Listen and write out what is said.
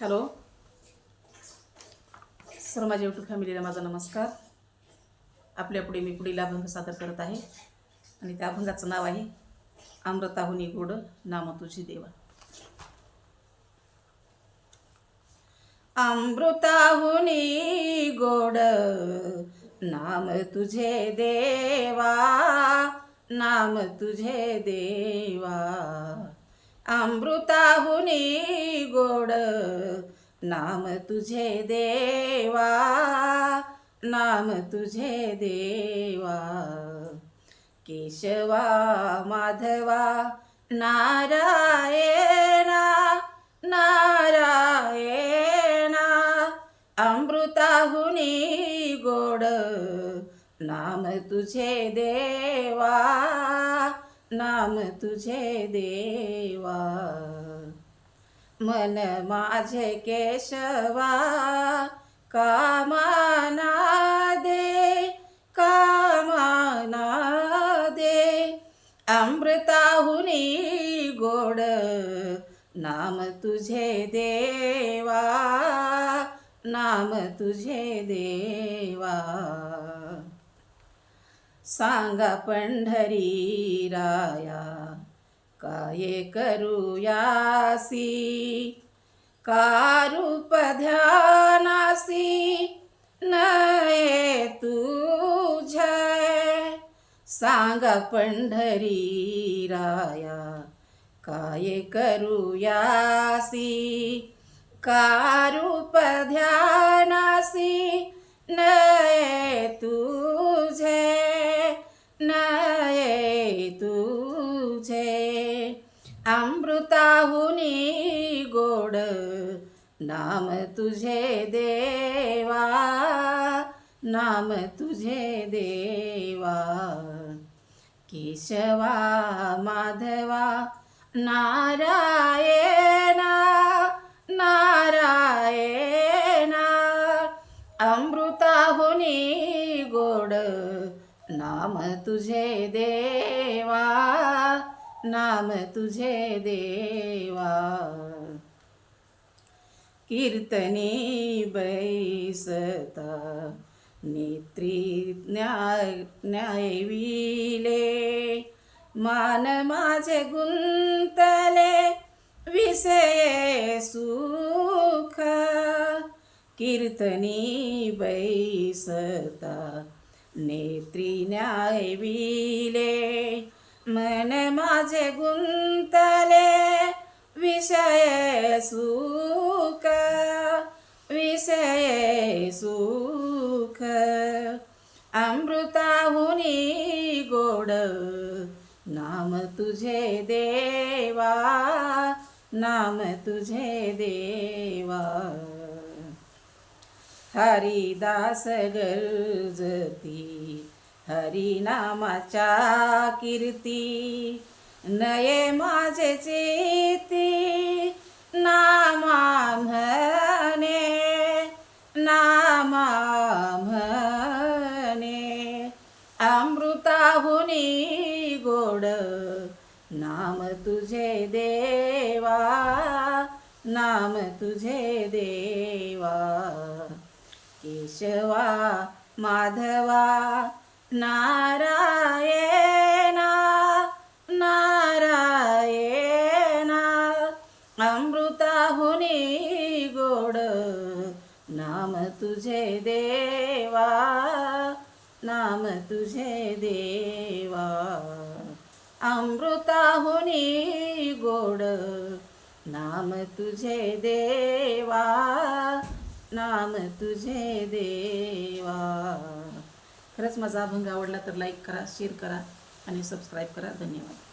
Hello. Sir माझ्या YouTube फॅमिलीला माझा नमस्कार. आपल्यापुढे मी पुढील अभंग सादर करत आहे. आणि त्या अभंगाचं नाव आहे अमृताहुनी गोड नाम तुझी देवा. अमृताहुनी गोड नाम तुझे देवा नाम तुझे देवा. अमृताहुनी गोड नाम तुझे देवा नाम तुझे देवा. केशवा माधवा नारायणा नारायणा अमृताहुनी गोड नाम तुझे देवा. नाम तुझे देवा। मन माझे केशवा कामाना दे कामाना दे। अमृताहुनी गोड नाम तुझे देवा नाम तुझे देवा। सांगा पंढरी राया काय करूयासी कारूप ध्यानासी नये तुझ. सांगा पंढरी राया काय करूयासी कारूप ध्यानासी नये तू अमृताहुनी गोड नाम तुझे देवा नाम तुझे देवा. केशवा माधवा नारायणा नारायणा. अमृताहुनी गोड नाम तुझे देवा. नाम तुझे देवा. कीर्तनी बैसता नेत्री न्याय न्यायविले. मान माझे गुंतले विषये सुख. कीर्तनी बैसता नेत्री न्यायविले. मन माझे गुंतले. विषय सुख विषय सुख. अमृताहुनी गोड नाम तुझे देवा नाम तुझे देवा. हरिदास गर्जती हरिनामाच्या कीर्ती. नये माझे चेती नामा म्हणे नामा म्हणे अमृताहुनी गोड नाम तुझे देवा नाम तुझे देवा. केशवा माधवा नारायणा नारायणा अमृताहुनी गोड नाम तुझे देवा नाम तुझे देवा. अमृताहुनी गोड नाम तुझे देवा नाम तुझे देवा. खरंच माझा अभंग आवडला तर लाईक करा शेअर करा आणि सबस्क्राईब करा. धन्यवाद.